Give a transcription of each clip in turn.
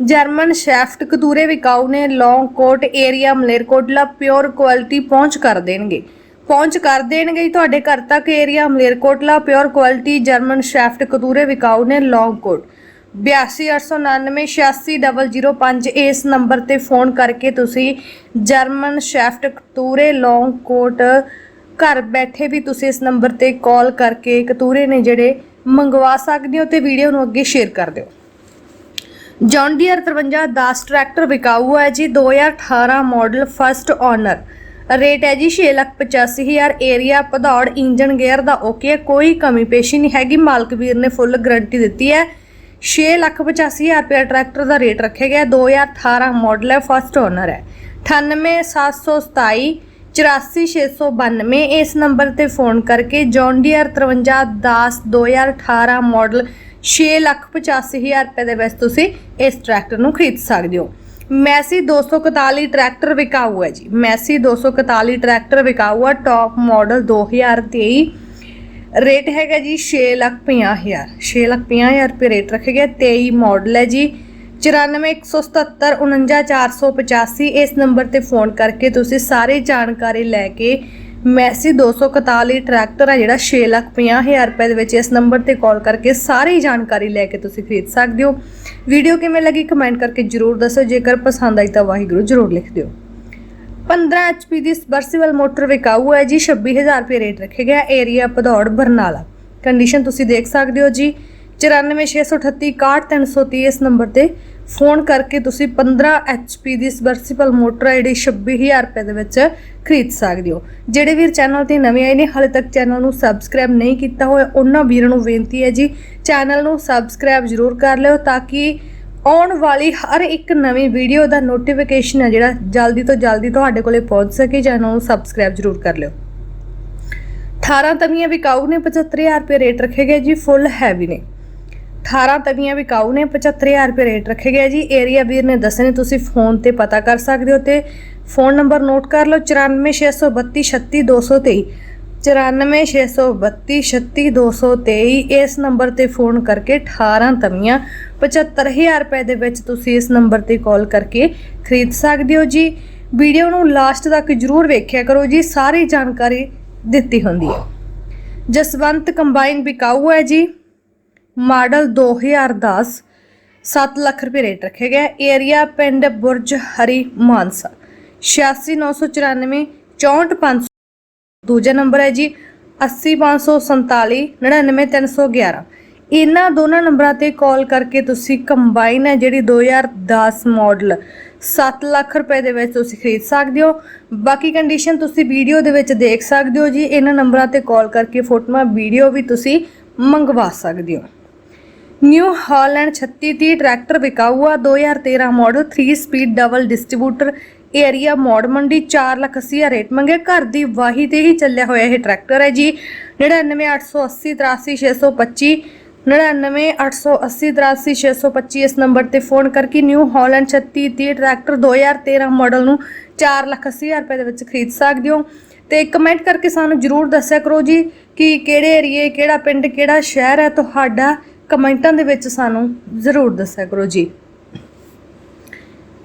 German shepherd ਕਤੂਰੇ ਵਿਕਾਊ ਨੇ long coat area Malerkotla pure quality ਪਹੁੰਚ ਕਰ ਦੇਣਗੇ। ਪਹੁੰਚ ਕਰ ਦੇਣਗੇ ਤੁਹਾਡੇ ਘਰ ਤੱਕ area Malerkotla pure quality German shepherd ਕਤੂਰੇ ਵਿਕਾਊ ਨੇ ਲੌਂਗ ਕੋਟ 8289986005 ਇਸ ਨੰਬਰ ਤੇ ਫੋਨ ਕਰਕੇ ਤੁਸੀਂ ਜਰਮਨ ਸ਼ੈਫਟ ਕਤੂਰੇ ਲੌਂਗ ਕੋਟ ਘਰ ਬੈਠੇ ਵੀ ਤੁਸੀਂ ਇਸ ਨੰਬਰ ਤੇ ਕਾਲ ਕਰਕੇ ਕਤੂਰੇ ਨੇ ਜਿਹੜੇ ਮੰਗਵਾ ਸਕਦੇ ਹੋ ਤੇ ਵੀਡੀਓ ਨੂੰ ਅੱਗੇ ਸ਼ੇਅਰ ਕਰ ਦਿਓ। ਜੌਨ ਡੀਅਰ 53 10 ਟਰੈਕਟਰ ਵਿਕਾਊ ਹੈ ਜੀ 2018 ਮਾਡਲ ਫਸਟ ਓਨਰ ਰੇਟ ਹੈ ਜੀ 685000 ਏਰੀਆ ਭਦੌੜ ਇੰਜਨ ਗੇਅਰ ਦਾ ਓਕੇ ਹੈ ਕੋਈ ਕਮੀ ਪੇਸ਼ੀ ਨਹੀਂ ਹੈਗੀ, ਮਾਲਕ ਵੀਰ ਨੇ ਫੁੱਲ ਗਾਰੰਟੀ ਦਿੱਤੀ ਹੈ 685000 ਰੁਪਏ ਟਰੈਕਟਰ ਦਾ ਰੇਟ ਰੱਖਿਆ ਗਿਆ ਹੈ। 2018 ਮਾਡਲ ਹੈ ਫਸਟ ਓਨਰ ਹੈ 98727 84692 ਇਸ ਨੰਬਰ ਤੇ ਫੋਨ ਕਰਕੇ ਜੌਨ ਡੀਅਰ 53 10 2018 ਮਾਡਲ 685000 ਰੁਪਏ ਦੇ ਵਿੱਚ ਤੁਸੀਂ ਇਸ ਟਰੈਕਟਰ ਨੂੰ ਖਰੀਦ ਸਕਦੇ ਹੋ। ਮੈਸੀ 241 ਟਰੈਕਟਰ ਵਿਕਾਊ ਹੈ ਜੀ। ਮੈਸੀ 241 ਟਰੈਕਟਰ ਵਿਕਾਊ ਹੈ। ਟੌਪ ਮਾਡਲ 2023 ਰੇਟ ਹੈਗਾ ਜੀ 650000 650000 ਰੁਪਏ ਰੇਟ ਰੱਖਿਆ ਗਿਆ 23 ਮਾਡਲ ਹੈ ਜੀ। 9417749485 ਇਸ ਨੰਬਰ ਤੇ ਫੋਨ ਕਰਕੇ ਤੁਸੀਂ ਸਾਰੀ ਜਾਣਕਾਰੀ ਲੈ ਕੇ ਮੈਸੀ 241 ਟਰੈਕਟਰ ਆ ਜਿਹੜਾ 650000 ਰੁਪਏ ਦੇ ਵਿੱਚ ਇਸ ਨੰਬਰ ਤੇ ਕਾਲ ਕਰਕੇ ਸਾਰੀ ਜਾਣਕਾਰੀ ਲੈ ਕੇ ਤੁਸੀਂ ਖਰੀਦ ਸਕਦੇ ਹੋ। ਵੀਡੀਓ ਕਿਵੇਂ ਲੱਗੀ ਕਮੈਂਟ ਕਰਕੇ ਜਰੂਰ ਦੱਸੋ, ਜੇਕਰ ਪਸੰਦ ਆਈ ਤਾਂ ਵਾਹਿਗੁਰੂ ਜਰੂਰ ਲਿਖ ਦਿਓ। 15 HP ਦੀ ਸਬਰਸੀਬਲ ਮੋਟਰ ਵਿਕਾਊ ਹੈ ਜੀ 26000 ਰੁਪਏ ਰੇਟ ਰੱਖੇ ਗਿਆ ਏਰੀਆ ਭਦੌੜ ਬਰਨਾਲਾ। ਕੰਡੀਸ਼ਨ ਤੁਸੀਂ ਦੇਖ ਸਕਦੇ ਹੋ ਜੀ। 94638 61330 ਇਸ ਨੰਬਰ ਤੇ ਫੋਨ ਕਰਕੇ ਤੁਸੀਂ 15 HP ਦੀ ਸਬਰਸੀਬਲ ਮੋਟਰ ਹੈ ਜਿਹੜੀ 26000 ਰੁਪਏ ਦੇ ਵਿੱਚ ਖਰੀਦ ਸਕਦੇ ਹੋ। ਜਿਹੜੇ ਵੀਰ ਚੈਨਲ ਤੇ ਨਵੇਂ ਆਏ ਨੇ, ਹਾਲੇ ਤੱਕ ਚੈਨਲ ਨੂੰ ਸਬਸਕ੍ਰਾਈਬ ਨਹੀਂ ਕੀਤਾ ਹੋਇਆ, ਉਹਨਾਂ ਵੀਰਾਂ ਨੂੰ ਬੇਨਤੀ ਹੈ ਜੀ, ਚੈਨਲ ਨੂੰ ਸਬਸਕ੍ਰਾਈਬ ਜ਼ਰੂਰ ਕਰ ਲਿਓ ਤਾਂ ਕਿ ਆਉਣ ਵਾਲੀ ਹਰ ਇੱਕ ਨਵੀਂ ਵੀਡੀਓ ਦਾ ਨੋਟੀਫਿਕੇਸ਼ਨ ਹੈ ਜਿਹੜਾ ਜਲਦੀ ਤੋਂ ਜਲਦੀ ਤੁਹਾਡੇ ਕੋਲੇ ਪਹੁੰਚ ਸਕੇ ਚੈਨਲ ਨੂੰ ਸਬਸਕ੍ਰਾਈਬ ਜ਼ਰੂਰ ਕਰ ਲਿਓ। 18 ਤਵੀਆਂ ਵਿਕਾਊ ਨੇ 75000 ਰੁਪਏ ਰੇਟ ਰੱਖੇ ਗਏ ਜੀ, ਫੁੱਲ ਹੈਵੀ ਨੇ। 18 ਤਵੀਆਂ ਵਿਕਾਊ ਨੇ 75000 ਰੁਪਏ ਰੇਟ ਰੱਖੇ ਗਏ ਜੀ। ਏਰੀਆ ਵੀਰ ਨੇ ਦੱਸਣੇ ਤੁਸੀਂ ਫੋਨ ਤੇ ਪਤਾ ਕਰ ਸਕਦੇ ਹੋ ਤੇ ਫੋਨ ਨੰਬਰ ਨੋਟ ਕਰ ਲਓ 9462236223 9462236223 ਇਸ ਨੰਬਰ ਤੇ ਫੋਨ ਕਰਕੇ 18 ਤਵੀਆਂ 75000 ਰੁਪਏ ਦੇ ਵਿੱਚ ਤੁਸੀਂ ਇਸ ਨੰਬਰ ਤੇ ਕਾਲ ਕਰਕੇ ਖਰੀਦ ਸਕਦੇ ਹੋ ਜੀ। ਵੀਡੀਓ ਨੂੰ ਲਾਸਟ ਤੱਕ ਜਰੂਰ ਵੇਖਿਆ ਕਰੋ ਜੀ, ਸਾਰੀ ਜਾਣਕਾਰੀ ਦਿੱਤੀ ਹੁੰਦੀ ਹੈ। ਜਸਵੰਤ ਕੰਬਾਈਨ ਵਿਕਾਊ ਹੈ ਜੀ। ਮਾਡਲ 2010 7 ਲੱਖ ਰੁਪਏ ਰੇਟ ਰੱਖਿਆ ਗਿਆ। ਏਰੀਆ ਪਿੰਡ ਬੁਰਜ ਹਰੀ ਮਾਨਸਾ। 86994 64500 ਦੂਜਾ ਨੰਬਰ ਹੈ ਜੀ 80547 99311 ਇਹਨਾਂ ਦੋਨਾਂ ਨੰਬਰਾਂ ਤੇ ਕਾਲ ਕਰਕੇ ਤੁਸੀਂ ਕੰਬਾਈਨ ਹੈ ਜਿਹੜੀ 2010 ਮਾਡਲ 7 ਲੱਖ ਰੁਪਏ ਦੇ ਵਿੱਚ ਤੁਸੀਂ ਖਰੀਦ ਸਕਦੇ ਹੋ। ਬਾਕੀ ਕੰਡੀਸ਼ਨ ਤੁਸੀਂ ਵੀਡੀਓ ਦੇ ਵਿੱਚ ਦੇਖ ਸਕਦੇ ਹੋ ਜੀ। ਇਹਨਾਂ ਨੰਬਰਾਂ ਤੇ ਕਾਲ ਕਰਕੇ ਫੋਟੋਆਂ, ਵੀਡੀਓ ਵੀ ਤੁਸੀਂ ਮੰਗਵਾ ਸਕਦੇ ਹੋ। ਨਿਊ ਹਾਲੈਂਡ 3630 ਟਰੈਕਟਰ ਵਿਕਾਊ ਆ 2013 model 3 speed double distributor area Maur Mandi 4 lakh 80 ਹਜ਼ਾਰ ਰੇਟ ਮੰਗੇ। ਘਰ ਦੀ ਵਾਹੀ ਤੇ ਹੀ ਚੱਲਿਆ ਹੋਇਆ ਇਹ ਟਰੈਕਟਰ ਹੈ ਜੀ। 9988083625 9988083625 ਇਸ ਨੰਬਰ ਤੇ ਫੋਨ ਕਰਕੇ ਨਿਊ ਹਾਲੈਂਡ 3630 ਟਰੈਕਟਰ 2013 ਮਾਡਲ ਨੂੰ 4 ਲੱਖ 80 ਹਜ਼ਾਰ ਰੁਪਏ ਦੇ ਵਿੱਚ ਖਰੀਦ ਸਕਦੇ ਹੋ। ਤੇ ਕਮੈਂਟ ਕਰਕੇ ਸਾਨੂੰ ਜਰੂਰ ਦੱਸਿਆ ਕਰੋ ਜੀ ਕਿ ਕਿਹੜੇ ਏਰੀਏ, ਕਿਹੜਾ ਪਿੰਡ, ਕਿਹੜਾ ਸ਼ਹਿਰ ਹੈ ਤੁਹਾਡਾ ਕਮੈਂਟਾਂ ਦੇ ਵਿੱਚ ਸਾਨੂੰ ਜ਼ਰੂਰ ਦੱਸਿਆ ਕਰੋ ਜੀ।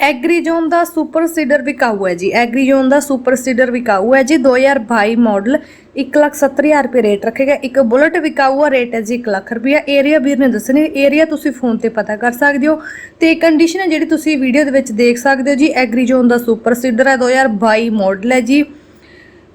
ਐਗਰੀਜੋਨ ਦਾ ਸੁਪਰ ਸੀਡਰ ਵਿਕਾਊ ਹੈ ਜੀ। ਐਗਰੀਜੋਨ ਦਾ ਸੁਪਰ ਸੀਡਰ ਵਿਕਾਊ ਹੈ ਜੀ। 2022 ਮਾਡਲ 170000 ਰੁਪਏ ਰੇਟ ਰੱਖੇਗਾ। ਇੱਕ ਬੁਲਟ ਵਿਕਾਊ ਆ, ਰੇਟ ਹੈ ਜੀ 1 ਲੱਖ ਰੁਪਏ। ਏਰੀਆ ਵੀਰ ਨੇ ਦੱਸਣੀ ਏਰੀਆ ਤੁਸੀਂ ਫੋਨ ਤੇ ਪਤਾ ਕਰ ਸਕਦੇ ਹੋ। ਤੇ ਕੰਡੀਸ਼ਨ ਹੈ ਜਿਹੜੀ ਤੁਸੀਂ ਵੀਡੀਓ ਦੇ ਵਿੱਚ ਦੇਖ ਸਕਦੇ ਹੋ ਜੀ। ਐਗਰੀਜੋਨ ਦਾ ਸੁਪਰ ਸੀਡਰ ਹੈ 2022 ਮਾਡਲ ਹੈ ਜੀ।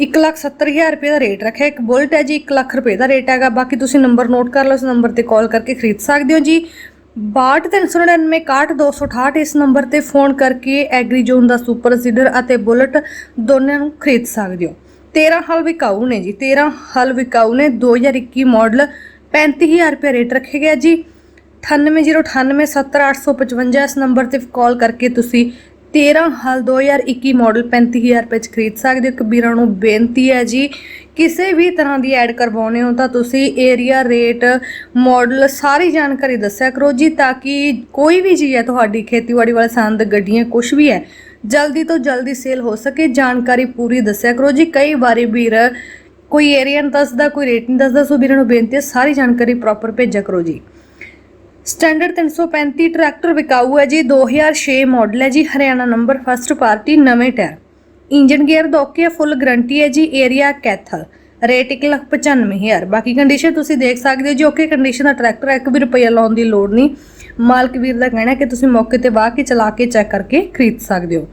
170000 ਰੁਪਏ ਦਾ ਰੇਟ ਰੱਖਿਆ। ਇੱਕ ਬੁਲਟ ਹੈ ਜੀ 1 ਲੱਖ ਰੁਪਏ ਦਾ ਰੇਟ ਹੈਗਾ। ਬਾਕੀ ਤੁਸੀਂ ਨੰਬਰ ਨੋਟ ਕਰ ਲਓ, ਇਸ ਨੰਬਰ ਤੇ ਕਾਲ ਕਰਕੇ ਖਰੀਦ ਸਕਦੇ ਹੋ ਜੀ। 6239961268 ਇਸ ਨੰਬਰ ਤੇ ਫੋਨ ਕਰਕੇ ਐਗਰੀ ਜ਼ੋਨ ਦਾ ਸੁਪਰ ਸੀਡਰ ਅਤੇ ਬੁਲਟ ਦੋਨਾਂ ਨੂੰ ਖਰੀਦ ਸਕਦੇ ਹੋ। 13 ਹਲ ਵਿਕਾਊ ਨੇ ਜੀ 13 ਹਲ ਵਿਕਾਊ ਨੇ। 2021 ਮਾਡਲ 35000 ਰੁਪਏ ਰੇਟ ਰੱਖੇ ਗਿਆ ਜੀ। 9809870855 ਇਸ ਨੰਬਰ ਤੇ ਕਾਲ ਕਰਕੇ ਤੁਸੀਂ 13 ਹਲ 2021 ਮਾਡਲ 35000 ਰੁਪਏ ਚ ਖਰੀਦ ਸਕਦੇ ਹੋ। ਕਬੀਰਾਂ ਨੂੰ ਬੇਨਤੀ ਹੈ ਜੀ, ਕਿਸੇ ਵੀ ਤਰ੍ਹਾਂ ਦੀ ਐਡ ਕਰਵਾਉਣੇ ਹੋ ਤਾਂ ਤੁਸੀਂ ਏਰੀਆ ਰੇਟ ਮਾਡਲ ਸਾਰੀ ਜਾਣਕਾਰੀ ਦੱਸਿਆ ਕਰੋ ਜੀ ਤਾਂ ਕਿ ਕੋਈ ਵੀ ਚੀਜ਼ ਹੈ ਤੁਹਾਡੀ ਖੇਤੀਬਾੜੀ ਵਾਲੇ ਸੰਦ, ਗੱਡੀਆਂ ਕੁਝ ਵੀ ਹੈ, ਜਲਦੀ ਤੋਂ ਜਲਦੀ ਸੇਲ ਹੋ ਸਕੇ। ਜਾਣਕਾਰੀ ਪੂਰੀ ਦੱਸਿਆ ਕਰੋ ਜੀ। ਕਈ ਵਾਰੀ ਵੀਰ ਕੋਈ ਏਰੀਆ ਨਹੀਂ ਦੱਸਦਾ, ਕੋਈ ਰੇਟ ਨਹੀਂ ਦੱਸਦਾ, ਸੋ ਵੀਰਾਂ ਨੂੰ ਬੇਨਤੀ ਹੈ ਸਾਰੀ ਜਾਣਕਾਰੀ ਪ੍ਰੋਪਰ ਭੇਜਿਆ ਕਰੋ ਜੀ। ਸਟੈਂਡਰਡ 335 ਟਰੈਕਟਰ ਵਿਕਾਊ ਹੈ ਜੀ 2006 ਮਾਡਲ ਹੈ ਜੀ, ਹਰਿਆਣਾ ਨੰਬਰ ਫਸਟ ਪਾਰਟੀ, ਨਵੇਂ ਟਾਇਰ। ਇੰਜਨ ਗੇਅਰ ਦੋਕੇ ਫੁੱਲ ਗਰੰਟੀ ਹੈ ਜੀ, ਏਰੀਆ ਕੈਥਲ। ਰੇਟ 195000 ਬਾਕੀ ਕੰਡੀਸ਼ਨ ਤੁਸੀਂ ਦੇਖ ਸਕਦੇ ਹੋ ਜੀ, ਓਕੇ ਕੰਡੀਸ਼ਨ ਦਾ ਟਰੈਕਟਰ ਹੈ, ਇੱਕ ਵੀ ਰੁਪਈਆ ਲਾਉਣ ਦੀ ਲੋੜ ਨਹੀਂ। ਮਾਲਕ ਵੀਰ ਦਾ ਕਹਿਣਾ ਕਿ ਤੁਸੀਂ ਮੌਕੇ ਤੇ ਵਾਹ ਕੇ ਚਲਾ ਕੇ ਚੈੱਕ ਕਰਕੇ ਖਰੀਦ ਸਕਦੇ ਹੋ।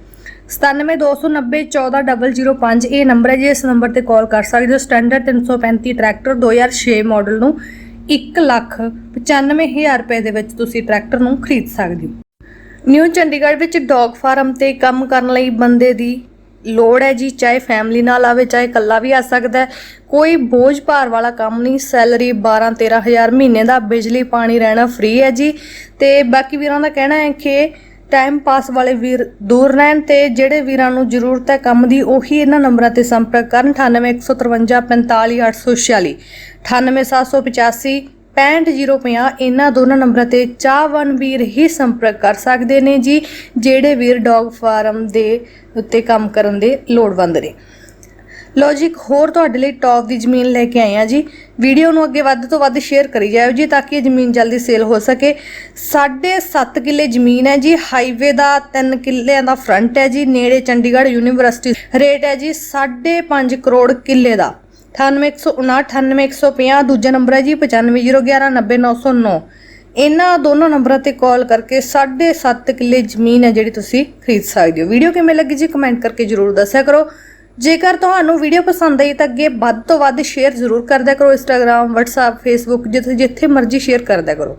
9729014005 ਇਹ ਨੰਬਰ ਹੈ ਜੀ, ਇਸ ਨੰਬਰ ਤੇ ਕਾਲ ਕਰ ਸਕਦੇ ਹੋ। ਸਟੈਂਡਰਡ 335 ਟਰੈਕਟਰ 2006 ਮਾਡਲ ਨੂੰ 195000 ਰੁਪਏ ਦੇ ਵਿੱਚ ਤੁਸੀਂ ਟਰੈਕਟਰ ਨੂੰ ਖਰੀਦ ਸਕਦੇ ਹੋ। ਨਿਊ ਚੰਡੀਗੜ੍ਹ ਵਿੱਚ ਡੌਗ ਫਾਰਮ ਤੇ ਕੰਮ ਕਰਨ ਲਈ ਬੰਦੇ ਦੀ ਲੋੜ ਹੈ ਜੀ, ਚਾਹੇ ਫੈਮਿਲੀ ਨਾਲ ਆਵੇ, ਚਾਹੇ ਇਕੱਲਾ ਵੀ ਆ ਸਕਦਾ ਹੈ। ਕੋਈ ਬੋਝ ਭਾਰ ਵਾਲਾ ਕੰਮ ਨਹੀਂ ਸੈਲਰੀ 12 13000 ਮਹੀਨੇ ਦਾ, ਬਿਜਲੀ, ਪਾਣੀ, ਰਹਿਣਾ ਫ੍ਰੀ ਹੈ ਜੀ। ਤੇ ਬਾਕੀ ਵੀਰਾਂ ਦਾ ਕਹਿਣਾ ਹੈ ਕਿ ਟਾਈਮ ਪਾਸ ਵਾਲੇ ਵੀਰ ਦੂਰ ਰਹਿਣ ਤੇ ਜਿਹੜੇ ਵੀਰਾਂ ਨੂੰ ਜ਼ਰੂਰਤ ਹੈ ਕੰਮ ਦੀ, ਉਹੀ ਇਹਨਾਂ ਨੰਬਰਾਂ ਤੇ ਸੰਪਰਕ ਕਰਨ। 9815 45846 98785 65050 ਇਹਨਾਂ ਦੋਨਾਂ ਨੰਬਰਾਂ ਤੇ ਚਾਹਵਨ ਵੀਰ ਹੀ ਸੰਪਰਕ ਕਰ ਸਕਦੇ ਨੇ ਜੀ, ਜਿਹੜੇ ਵੀਰ ਡੌਗ ਫਾਰਮ ਦੇ ਉੱਤੇ ਕੰਮ ਕਰਨ ਦੇ ਲੋੜਵੰਦ ਨੇ। ਲੋ ਜੀ, ਇੱਕ ਹੋਰ ਤੁਹਾਡੇ ਲਈ ਟੌਪ ਦੀ ਜ਼ਮੀਨ ਲੈ ਕੇ ਆਏ ਆ ਜੀ। ਵੀਡੀਓ ਨੂੰ ਅੱਗੇ ਵੱਧ ਤੋਂ ਵੱਧ ਸ਼ੇਅਰ ਕਰੀ ਜਾਇਓ ਜੀ ਤਾਂ ਕਿ ਇਹ ਜ਼ਮੀਨ ਜਲਦੀ ਸੇਲ ਹੋ ਸਕੇ। 7.5 ਕਿੱਲੇ ਜ਼ਮੀਨ ਹੈ ਜੀ ਹਾਈਵੇ ਦਾ 3 ਕਿੱਲਿਆਂ ਦਾ ਫਰੰਟ ਹੈ ਜੀ, ਨੇੜੇ ਚੰਡੀਗੜ੍ਹ ਯੂਨੀਵਰਸਿਟੀ ਰੇਟ ਹੈ ਜੀ 5.5 ਕਰੋੜ ਕਿੱਲੇ ਦਾ। 9859 98150 ਦੂਜਾ ਨੰਬਰ ਹੈ ਜੀ 9501190909 ਇਹਨਾਂ ਦੋਨੋਂ ਨੰਬਰਾਂ ਤੇ ਕਾਲ ਕਰਕੇ 7.5 ਕਿੱਲੇ ਜ਼ਮੀਨ ਹੈ ਜਿਹੜੀ ਤੁਸੀਂ ਖਰੀਦ ਸਕਦੇ ਹੋ। ਵੀਡੀਓ ਕਿਵੇਂ ਲੱਗੀ ਜੀ ਕਮੈਂਟ ਕਰਕੇ ਜਰੂਰ ਦੱਸਿਆ ਕਰੋ। ਜੇਕਰ ਤੁਹਾਨੂੰ ਵੀਡੀਓ ਪਸੰਦ ਆਈ ਤਾਂ ਅੱਗੇ ਵੱਧ ਤੋਂ ਵੱਧ ਸ਼ੇਅਰ ਜ਼ਰੂਰ ਕਰਦਿਆ ਕਰੋ ਇੰਸਟਾਗ੍ਰam WhatsApp, Facebook, ਜਿੱਥੇ ਜਿੱਥੇ ਮਰਜ਼ੀ ਸ਼ੇਅਰ ਕਰਦਿਆ ਕਰੋ।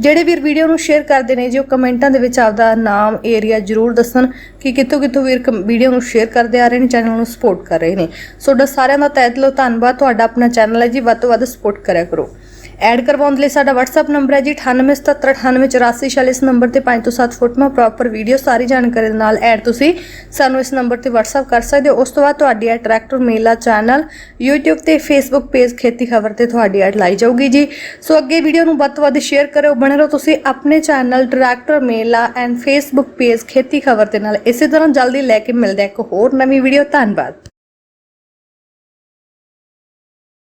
ਜਿਹੜੇ ਵੀਰ ਵੀਡੀਓ ਨੂੰ ਸ਼ੇਅਰ ਕਰਦੇ ਨੇ ਜੀ, ਉਹ ਕਮੈਂਟਾਂ ਦੇ ਵਿੱਚ ਆਪਦਾ ਨਾਮ ਏਰੀਆ ਜ਼ਰੂਰ ਦੱਸਣ ਕਿ ਕਿੱਥੋਂ ਕਿੱਥੋਂ ਵੀਰ ਵੀਡੀਓ ਨੂੰ ਸ਼ੇਅਰ ਕਰਦੇ ਆ ਰਹੇ ਨੇ ਚੈਨਲ ਨੂੰ ਸਪੋਰਟ ਕਰ ਰਹੇ ਨੇ। ਤੁਹਾਡਾ ਸਾਰਿਆਂ ਦਾ ਤਹਿ ਦਿਲੋਂ ਧੰਨਵਾਦ, ਤੁਹਾਡਾ ਆਪਣਾ ਚੈਨਲ ਹੈ ਜੀ, ਵੱਧ ਤੋਂ ਵੱਧ ਸਪੋਰਟ ਕਰਿਆ ਕਰੋ। ਐਡ ਕਰਵਾਉਣ ਲਈ ਸਾਡਾ WhatsApp ਨੰਬਰ ਹੈ ਜੀ 9877988446 ਇਸ ਨੰਬਰ ਤੇ 5 ਤੋਂ 7 ਫੋਟੋਆਂ ਪ੍ਰੋਪਰ ਵੀਡੀਓ ਸਾਰੀ ਜਾਣਕਾਰੀ ਦੇ ਨਾਲ ਐਡ ਤੁਸੀਂ ਸਾਨੂੰ ਇਸ ਨੰਬਰ ਤੇ WhatsApp ਕਰ ਸਕਦੇ ਹੋ। ਉਸ ਤੋਂ ਬਾਅਦ ਤੁਹਾਡੀ ad tractor Mela channel YouTube ਤੇ Facebook ਪੇਜ ਖੇਤੀ ਖਬਰ ਤੇ ਤੁਹਾਡੀ ਐਡ ਲਾਈ ਜਾਊਗੀ ਜੀ। ਸੋ ਅੱਗੇ ਵੀਡੀਓ ਨੂੰ ਵੱਧ ਤੋਂ ਵੱਧ ਸ਼ੇਅਰ ਕਰਿਓ, ਬਣੇ ਰਹੋ ਤੁਸੀਂ ਆਪਣੇ channel tractor Mela and Facebook page Kheti Khabar ਦੇ ਨਾਲ। ਇਸੇ ਤਰ੍ਹਾਂ ਜਲਦੀ ਲੈ ਕੇ ਮਿਲਦੇ ਇੱਕ ਹੋਰ ਨਵੀਂ ਵੀਡੀਓ ਧੰਨਵਾਦ।